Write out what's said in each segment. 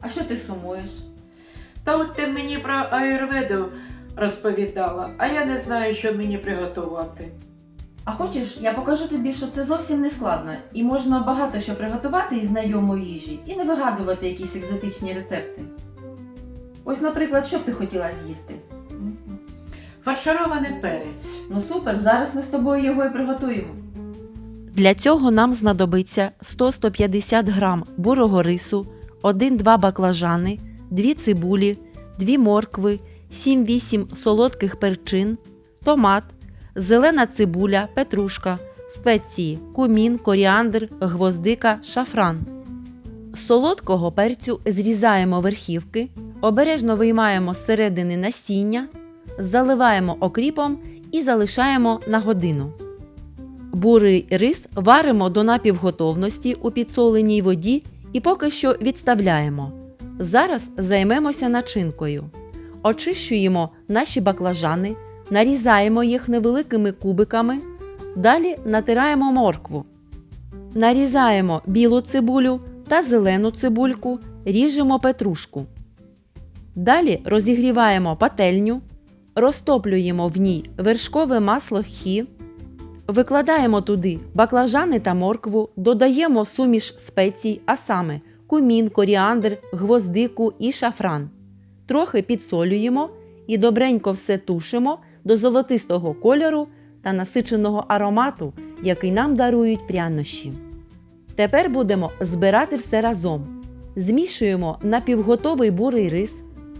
А що ти сумуєш? Та от ти мені про аюрведу розповідала, а я не знаю, що мені приготувати. А хочеш, я покажу тобі, що це зовсім не складно, і можна багато що приготувати із знайомої їжі і не вигадувати якісь екзотичні рецепти. Ось, наприклад, що б ти хотіла з'їсти? Фарширований перець. Ну супер, зараз ми з тобою його і приготуємо. Для цього нам знадобиться 100-150 грам бурого рису, 1-2 баклажани, 2 цибулі, 2 моркви, 7-8 солодких перчин, томат, зелена цибуля, петрушка, спеції, кумін, коріандр, гвоздика, шафран. Солодкого перцю зрізаємо верхівки, обережно виймаємо з середини насіння, заливаємо окріпом і залишаємо на годину. Бурий рис варимо до напівготовності у підсоленій воді і поки що відставляємо. Зараз займемося начинкою. Очищуємо наші баклажани, нарізаємо їх невеликими кубиками, далі натираємо моркву. Нарізаємо білу цибулю та зелену цибульку, ріжемо петрушку. Далі розігріваємо пательню, розтоплюємо в ній вершкове масло хі. Викладаємо туди баклажани та моркву, додаємо суміш спецій, а саме кумін, коріандр, гвоздику і шафран. Трохи підсолюємо і добренько все тушимо до золотистого кольору та насиченого аромату, який нам дарують прянощі. Тепер будемо збирати все разом. Змішуємо напівготовий бурий рис,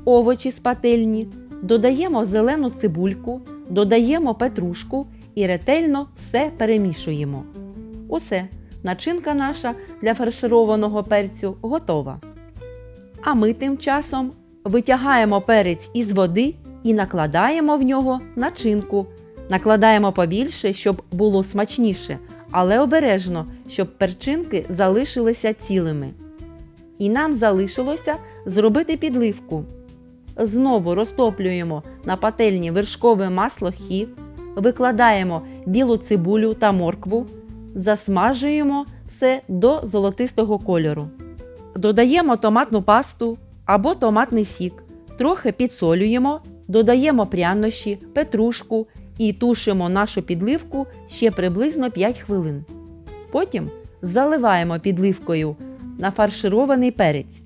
овочі з пательні, додаємо зелену цибульку, додаємо петрушку і ретельно все перемішуємо. Усе, начинка наша для фаршированого перцю готова. А ми тим часом витягаємо перець із води і накладаємо в нього начинку. Накладаємо побільше, щоб було смачніше, але обережно, щоб перчинки залишилися цілими. І нам залишилося зробити підливку. Знову розтоплюємо на пательні вершкове масло хі, викладаємо білу цибулю та моркву, засмажуємо все до золотистого кольору. Додаємо томатну пасту або томатний сік, трохи підсолюємо, додаємо прянощі, петрушку і тушимо нашу підливку ще приблизно 5 хвилин. Потім заливаємо підливкою на фарширований перець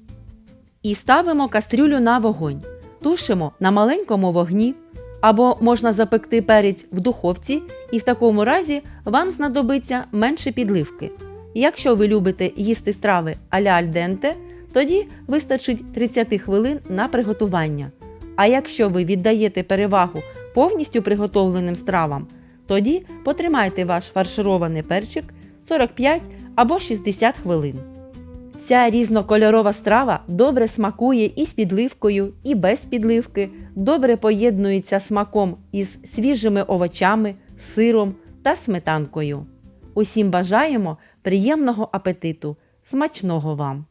і ставимо кастрюлю на вогонь. Тушимо на маленькому вогні, або можна запекти перець в духовці, і в такому разі вам знадобиться менше підливки. Якщо ви любите їсти страви а-ля альденте, тоді вистачить 30 хвилин на приготування. А якщо ви віддаєте перевагу повністю приготовленим стравам, тоді потримайте ваш фарширований перчик 45 або 60 хвилин. Ця різнокольорова страва добре смакує і з підливкою, і без підливки, добре поєднується смаком із свіжими овочами, сиром та сметанкою. Усім бажаємо приємного апетиту! Смачного вам!